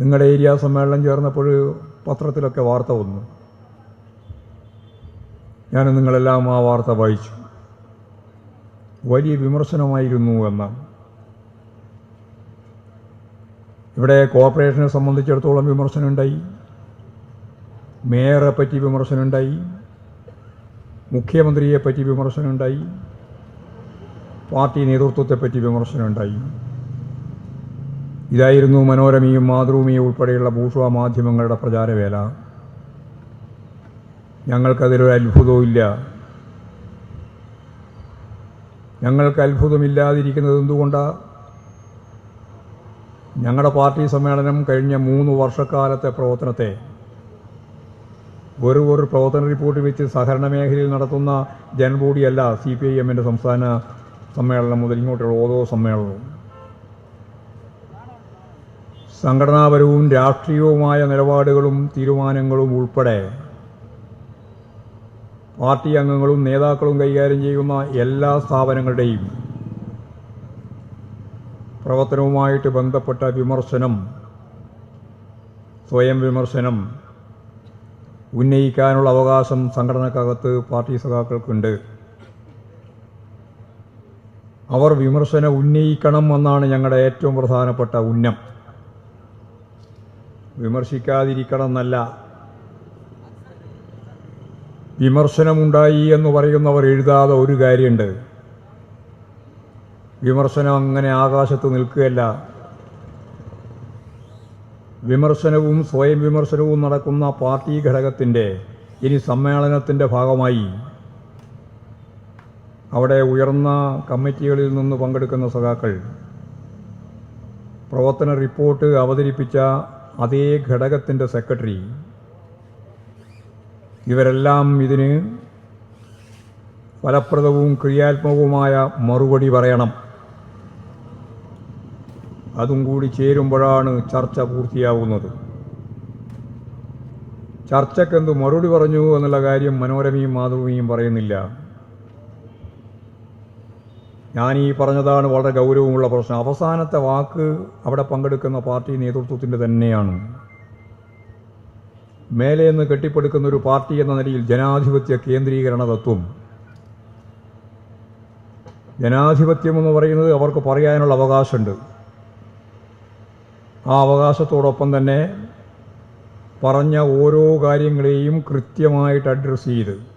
നിങ്ങളുടെ ഏരിയ സമ്മേളനം ചേർന്നപ്പോൾ പത്രത്തിലൊക്കെ വാർത്ത വന്നു. ഞാൻ നിങ്ങളെല്ലാം ആ വാർത്ത വായിച്ചു. വലിയ വിമർശനമായിരുന്നു എന്നാണ് ഇവിടെ കോർപ്പറേഷനെ സംബന്ധിച്ചിടത്തോളം വിമർശനമുണ്ടായി. മേയറെ പറ്റി വിമർശനമുണ്ടായി. മുഖ്യമന്ത്രിയെ പറ്റി വിമർശനമുണ്ടായി. പാർട്ടി നേതൃത്വത്തെപ്പറ്റി വിമർശനമുണ്ടായി. ഇതായിരുന്നു മനോരമയും മാതൃഭൂമിയും ഉൾപ്പെടെയുള്ള ഭൂഷ മാധ്യമങ്ങളുടെ പ്രചാരവേല. ഞങ്ങൾക്കതിലൊരു അത്ഭുതവും ഇല്ല ഞങ്ങൾക്ക് അത്ഭുതമില്ലാതിരിക്കുന്നത് എന്തുകൊണ്ടാണ് ഞങ്ങളുടെ പാർട്ടി സമ്മേളനം കഴിഞ്ഞ മൂന്ന് വർഷക്കാലത്തെ പ്രവർത്തനത്തെ വെറും ഒരു പ്രവർത്തന റിപ്പോർട്ട് വെച്ച് സഹകരണ മേഖലയിൽ നടത്തുന്ന ജനബോഡിയല്ല സി പി ഐ എമ്മിന്റെ സംസ്ഥാന സമ്മേളനം മുതൽ ഇങ്ങോട്ടുള്ള ഓരോ സമ്മേളനവും. സംഘടനാപരവും രാഷ്ട്രീയവുമായ നിലപാടുകളും തീരുമാനങ്ങളും ഉൾപ്പെടെ പാർട്ടി അംഗങ്ങളും നേതാക്കളും കൈകാര്യം ചെയ്യുന്ന എല്ലാ സ്ഥാപനങ്ങളുടെയും പ്രവർത്തനവുമായിട്ട് ബന്ധപ്പെട്ട വിമർശനം സ്വയം വിമർശനം ഉന്നയിക്കാനുള്ള അവകാശം സംഘടനക്കകത്ത് പാർട്ടി സഖാക്കൾക്കുണ്ട്. അവർ വിമർശനം ഉന്നയിക്കണം എന്നാണ് ഞങ്ങളുടെ ഏറ്റവും പ്രധാനപ്പെട്ട ഉന്നം. വിമർശിക്കാതിരിക്കണം എന്നല്ല വിമർശനമുണ്ടായി എന്ന് പറയുന്നവർ എഴുതാതെ ഒരു കാര്യമുണ്ട്. വിമർശനം അങ്ങനെ ആകാശത്ത് നിൽക്കുകയല്ല. വിമർശനവും സ്വയം വിമർശനവും നടക്കുന്ന പാർട്ടി ഘടകത്തിന്റെ ഇനി സമ്മേളനത്തിന്റെ ഭാഗമായി അവിടെ ഉയർന്ന കമ്മിറ്റികളിൽ നിന്ന് പങ്കെടുക്കുന്ന സഖാക്കൾ പ്രവർത്തന റിപ്പോർട്ട് അവതരിപ്പിച്ച അതേ ഘടകത്തിന്റെ സെക്രട്ടറി. ഇവരെല്ലാം ഇതിന് ഫലപ്രദവും ക്രിയാത്മകവുമായ മറുപടി പറയണം. അതും കൂടി ചേരുമ്പോഴാണ് ചർച്ച പൂർത്തിയാവുന്നത്. ചർച്ചക്കെന്ത് മറുപടി പറഞ്ഞു എന്നുള്ള കാര്യം മനോരമയും മാതൃഭൂമിയും പറയുന്നില്ല. ഞാൻ ഈ പറഞ്ഞതാണ് വളരെ ഗൗരവമുള്ള പ്രശ്നം. അവസാനത്തെ വാക്ക് അവിടെ പങ്കെടുക്കുന്ന പാർട്ടി നേതൃത്വത്തിന്റെ തന്നെയാണ്. മേലെ നിന്ന് കെട്ടിപ്പടുക്കുന്ന ഒരു പാർട്ടി എന്ന നിലയിൽ ജനാധിപത്യ കേന്ദ്രീകരണ തത്വം. ജനാധിപത്യം എന്ന് പറയുന്നത് അവർക്ക് പറയാനുള്ള അവകാശമുണ്ട്. ആ അവകാശത്തോടൊപ്പം തന്നെ പറഞ്ഞ ഓരോ കാര്യങ്ങളെയും കൃത്യമായിട്ട് അഡ്രസ്സ് ചെയ്ത്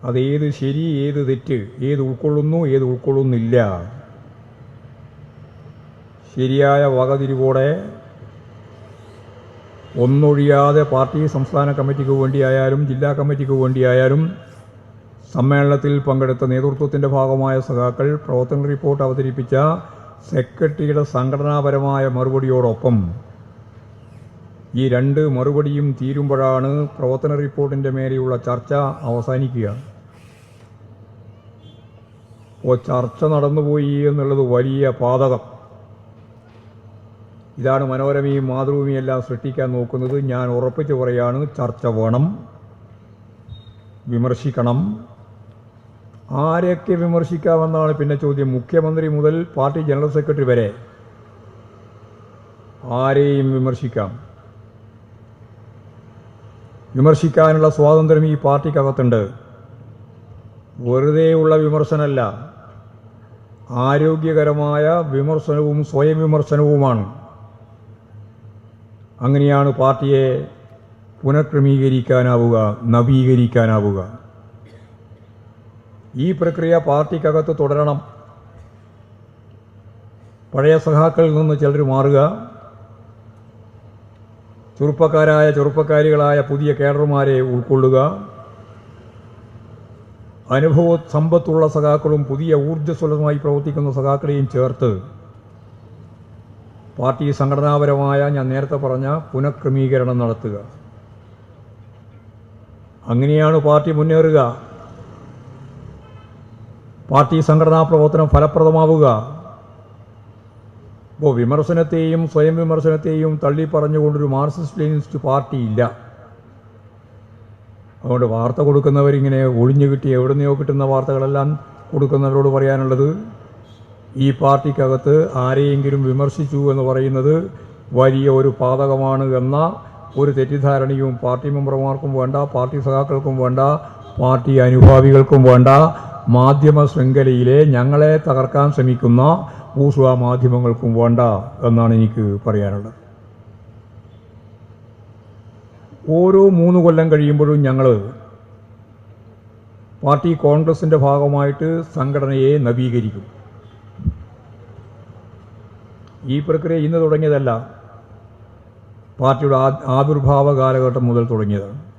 അതേത് ശരി ഏത് തെറ്റ് ഏത് ഉൾക്കൊള്ളുന്നു ഏത് ഉൾക്കൊള്ളുന്നില്ല. ശരിയായ വകതിരിവോടെ ഒന്നൊഴിയാതെ പാർട്ടി സംസ്ഥാന കമ്മിറ്റിക്ക് വേണ്ടിയായാലും ജില്ലാ കമ്മിറ്റിക്ക് വേണ്ടിയായാലും സമ്മേളനത്തിൽ പങ്കെടുത്ത നേതൃത്വത്തിന്റെ ഭാഗമായ സഖാക്കൾ പ്രവർത്തന റിപ്പോർട്ട് അവതരിപ്പിച്ച സെക്രട്ടറിയുടെ സംഘടനാപരമായ മറുപടിയോടൊപ്പം ഈ രണ്ട് മറുപടിയും തീരുമ്പോഴാണ് പ്രവർത്തന റിപ്പോർട്ടിന്റെ മേലെയുള്ള ചർച്ച അവസാനിക്കുക. ഓ ചർച്ച നടന്നുപോയി എന്നുള്ളത് വലിയ പാതകം. ഇതാണ് മനോരമയും മാതൃഭൂമിയും എല്ലാം സൃഷ്ടിക്കാൻ നോക്കുന്നത്. ഞാൻ ഉറപ്പിച്ചു പറയാണ് ചർച്ച വേണം. വിമർശിക്കണം. ആരെയൊക്കെ വിമർശിക്കാമെന്നാണ് പിന്നെ ചോദ്യം. മുഖ്യമന്ത്രി മുതൽ പാർട്ടി ജനറൽ സെക്രട്ടറി വരെ ആരെയും വിമർശിക്കാം. വിമർശിക്കാനുള്ള സ്വാതന്ത്ര്യം ഈ പാർട്ടിക്കകത്തുണ്ട്. വെറുതെയുള്ള വിമർശനമല്ല ആരോഗ്യകരമായ വിമർശനവും സ്വയം വിമർശനവുമാണ്. അങ്ങനെയാണ് പാർട്ടിയെ പുനഃക്രമീകരിക്കാനാവുക നവീകരിക്കാനാവുക. ഈ പ്രക്രിയ പാർട്ടിക്കകത്ത് തുടരണം. പഴയ സഹാക്കളിൽ നിന്ന് ചിലർ മാറുക. ചെറുപ്പക്കാരായ ചെറുപ്പക്കാരികളായ പുതിയ കേഡർമാരെ ഉൾക്കൊള്ളുക. അനുഭവ സമ്പത്തുള്ള സഖാക്കളും പുതിയ ഊർജസ്വലമായി പ്രവർത്തിക്കുന്ന സഖാക്കളെയും ചേർത്ത് പാർട്ടി സംഘടനാപരമായ ഞാൻ നേരത്തെ പറഞ്ഞ പുനഃക്രമീകരണം നടത്തുക. അങ്ങനെയാണ് പാർട്ടി മുന്നേറുക. പാർട്ടി സംഘടനാ പ്രവർത്തനം ഫലപ്രദമാവുക. ഇപ്പോൾ വിമർശനത്തെയും സ്വയം വിമർശനത്തെയും തള്ളി പറഞ്ഞുകൊണ്ടൊരു മാർക്സിസ്റ്റ് ലെനിനിസ്റ്റ് പാർട്ടി ഇല്ല അതുകൊണ്ട് വാർത്ത കൊടുക്കുന്നവരിങ്ങനെ ഒളിഞ്ഞു കിട്ടി എവിടെ നിന്നോ കിട്ടുന്ന വാർത്തകളെല്ലാം കൊടുക്കുന്നവരോട് പറയാനുള്ളത് ഈ പാർട്ടിക്കകത്ത് ആരെയെങ്കിലും വിമർശിച്ചു എന്ന് പറയുന്നത് വലിയ ഒരു പാതകമാണ് എന്ന ഒരു തെറ്റിദ്ധാരണയും പാർട്ടി മെമ്പർമാർക്കും വേണ്ട പാർട്ടി സഖാക്കൾക്കും വേണ്ട പാർട്ടി അനുഭാവികൾക്കും വേണ്ട മാധ്യമ ശൃംഖലയിലെ ഞങ്ങളെ തകർക്കാൻ ശ്രമിക്കുന്ന ഊഷുവ മാധ്യമങ്ങൾക്കും വേണ്ട എന്നാണ് എനിക്ക് പറയാനുള്ളത്. ഓരോ മൂന്ന് കൊല്ലം കഴിയുമ്പോഴും ഞങ്ങൾ പാർട്ടി കോൺഗ്രസിന്റെ ഭാഗമായിട്ട് സംഘടനയെ നവീകരിക്കും. ഈ പ്രക്രിയ ഇന്ന് തുടങ്ങിയതല്ല. പാർട്ടിയുടെ ആവിർഭാവ കാലഘട്ടം മുതൽ തുടങ്ങിയതാണ്.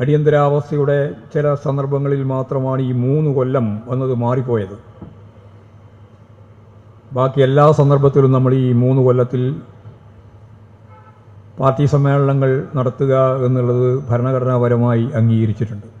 അടിയന്തരാവസ്ഥയുടെ ചില സന്ദർഭങ്ങളിൽ മാത്രമാണ് ഈ മൂന്ന് കൊല്ലം എന്നത് മാറിപ്പോയത്. ബാക്കി എല്ലാ സന്ദർഭത്തിലും നമ്മൾ ഈ മൂന്ന് കൊല്ലത്തിൽ പാർട്ടി സമ്മേളനങ്ങൾ നടത്തുക എന്നുള്ളത് ഭരണഘടനാപരമായി അംഗീകരിച്ചിട്ടുണ്ട്.